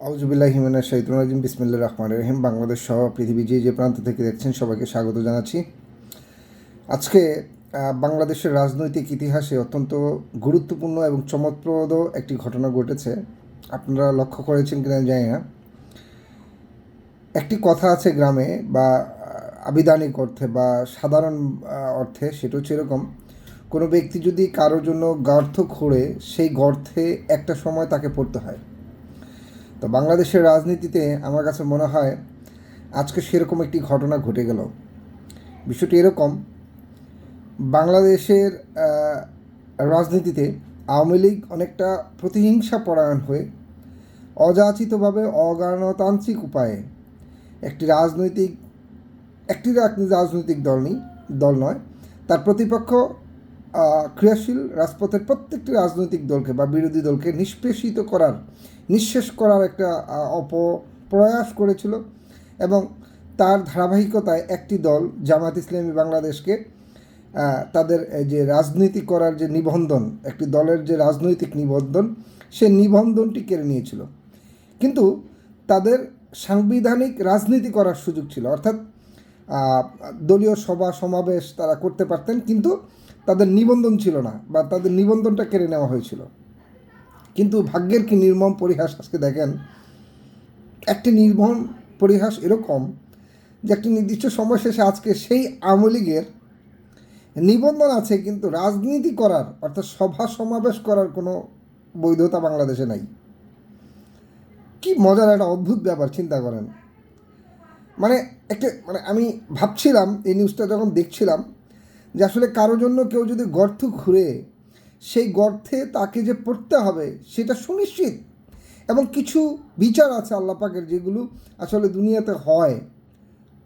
আউজুবিল্লাহ হিমানা শহীদুল রাজিম বিসমিল্লা রহমান রহিম। বাংলাদেশ সহ পৃথিবী যে যে প্রান্ত থেকে দেখছেন সবাইকে স্বাগত জানাচ্ছি। আজকে বাংলাদেশের রাজনৈতিক ইতিহাসে অত্যন্ত গুরুত্বপূর্ণ এবং চমৎপ্রদ একটি ঘটনা ঘটেছে। আপনারা লক্ষ্য করেছেন কিনা জানি না। একটি কথা আছে গ্রামে বা আবিধানিক অর্থে বা সাধারণ অর্থে, সেটা হচ্ছে এরকম, কোনো ব্যক্তি যদি কারোর জন্য গর্ত খোঁড়ে, সেই গর্তে একটা সময় তাকে পড়তে হয়। তো বাংলাদেশের রাজনীতিতে আমার কাছে মনে হয় আজকে সেরকম একটি ঘটনা ঘটে গেল। বিষয়টি এরকম, বাংলাদেশের রাজনীতিতে আওয়ামী লীগ অনেকটা প্রতিহিংসা পরায়ণ হয়ে অযাচিতভাবে অগণতান্ত্রিক উপায়ে একটি রাজনৈতিক একটি রাজনৈতিক দল নেই, দল নয়, তার প্রতিপক্ষ ক্রিয়াশীল রাজপথের প্রত্যেকটি রাজনৈতিক দলকে বা বিরোধী দলকে নিষ্পেষিত করার, নিঃশেষ করার একটা অপপ্রয়াস করেছিল এবং তার ধারাবাহিকতায় একটি দল, জামাত ইসলামী বাংলাদেশকে তাদের যে রাজনীতি করার যে নিবন্ধন, একটি দলের যে রাজনৈতিক নিবন্ধন, সে নিবন্ধনটি কেড়ে নিয়েছিল। কিন্তু তাদের সাংবিধানিক রাজনীতি করার সুযোগ ছিল। অর্থাৎ দলীয় সভা সমাবেশ তারা করতে পারতেন, কিন্তু তাদের নিবন্ধন ছিল না বা তাদের নিবন্ধনটা কেড়ে নেওয়া হয়েছিল। কিন্তু ভাগ্যের কি নির্মম পরিহাস আজকে দেখেন? একটি নির্মম পরিহাস এরকম যে একটি নির্দিষ্ট সময় শেষে আজকে সেই আওয়ামী লীগের নিবন্ধন আছে, কিন্তু রাজনীতি করার, অর্থাৎ সভা সমাবেশ করার কোনো বৈধতা বাংলাদেশে নাই। কি মজার একটা অদ্ভুত ব্যাপার, চিন্তা করেন। মানে একটা মানে আমি ভাবছিলাম, এই নিউজটা যখন দেখছিলাম যে আসলে কারও জন্য কেউ যদি গর্ত ঘুরে সেই গর্তে তাকে যে পড়তে হবে, সেটা সুনিশ্চিত। এবং কিছু বিচার আছে আল্লাহ পাকের যেগুলো আসলে দুনিয়াতে হয়।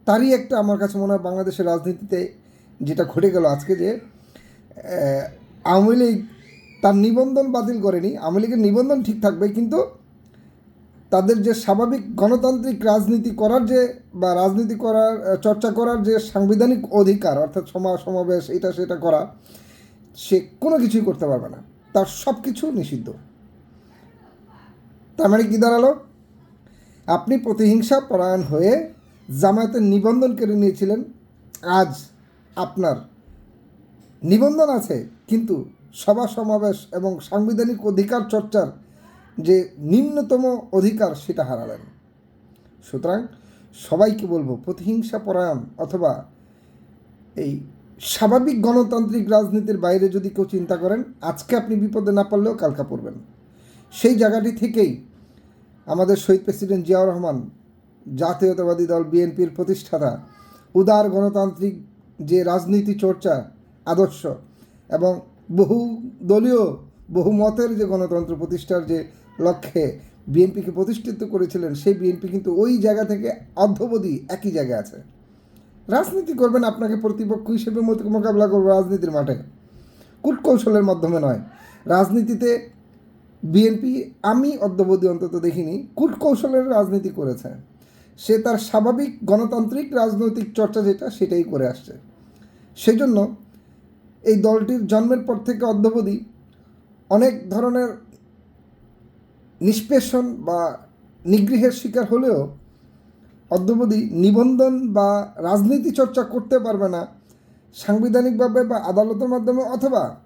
তারই একটা আমার কাছে মনে হয় বাংলাদেশের রাজনীতিতে যেটা ঘটে গেল আজকে যে আওয়ামী লীগ তার নিবন্ধন বাতিল করেনি। আওয়ামী লীগের নিবন্ধন ঠিক থাকবে, কিন্তু তাদের যে স্বাভাবিক গণতান্ত্রিক রাজনীতি করার যে বা রাজনীতি করার চর্চা করার যে সাংবিধানিক অধিকার, অর্থাৎ সমা, সমাবেশ, এটা সেটা করা, সে কোনো কিছুই করতে পারবে না। তার সব কিছু নিষিদ্ধ। তার মানে কী দাঁড়াল? আপনি প্রতিহিংসা পরায়ণ হয়ে জামায়াতের নিবন্ধন কেড়ে নিয়েছিলেন। আজ আপনার নিবন্ধন আছে, কিন্তু সভা সমাবেশ এবং সাংবিধানিক অধিকার চর্চার যে নিম্নতম অধিকার সেটা হারালেন। সুতরাং সবাইকে বলব, প্রতিহিংসা পরায়ণ অথবা এই স্বাভাবিক গণতান্ত্রিক রাজনীতির বাইরে যদি কেউ চিন্তা করেন, আজকে আপনি বিপদে না পারলেও কালকা পড়বেন। সেই জায়গাটি থেকেই আমাদের শহীদ প্রেসিডেন্ট জিয়াউর রহমান, জাতীয়তাবাদী দল বিএনপির প্রতিষ্ঠাতা, উদার গণতান্ত্রিক যে রাজনীতি চর্চা, আদর্শ এবং বহু দলীয় বহু মতের যে গণতন্ত্র প্রতিষ্ঠার যে লক্ষ্যে বিএনপিকে প্রতিষ্ঠিত করেছিলেন, সেই বিএনপি কিন্তু ওই জায়গা থেকে অর্ধবধি একই জায়গায় আছে। রাজনীতি করবেন আপনাকে প্রতিপক্ষ হিসেবে মোকাবিলা করবে রাজনীতির মাঠে। কূটকৌশলের মাধ্যমে নয়। রাজনীতিতে বিএনপি আমি অদ্যবধি অন্তত দেখিনি, কূটকৌশলের রাজনীতি করেছে। সে তার স্বাভাবিক গণতান্ত্রিক রাজনৈতিক চর্চা যেটা, সেটাই করে আসছে। সেজন্য এই দলটির জন্মের পর থেকে অদ্যবধি অনেক ধরনের নিষ্পেষণ বা নিগৃহের শিকার হলেও অদ্যবধি নিবন্ধন বা রাজনীতি চর্চা করতে পারবে না সাংবিধানিকভাবে বা আদালতের মাধ্যমে অথবা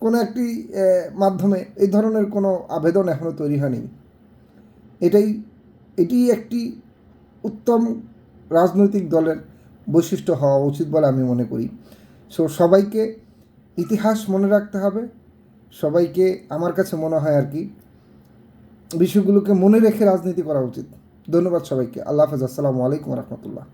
কোনো একটি মাধ্যমে। এই ধরনের কোনো আবেদন এখনও তৈরি হয়নি। এটাই, এটি একটি উত্তম রাজনৈতিক দলের বৈশিষ্ট্য হওয়া উচিত বলে আমি মনে করি। সো, সবাইকে ইতিহাস মনে রাখতে হবে। সবাইকে আমার কাছে মনে হয় আর কি বিষয়গুলোকে মনে রেখে রাজনীতি করা উচিত। ধন্যবাদ সবাইকে। আল্লাহ হাফেজ। আসসালামু আলাইকুম রহমতুল্লাহ।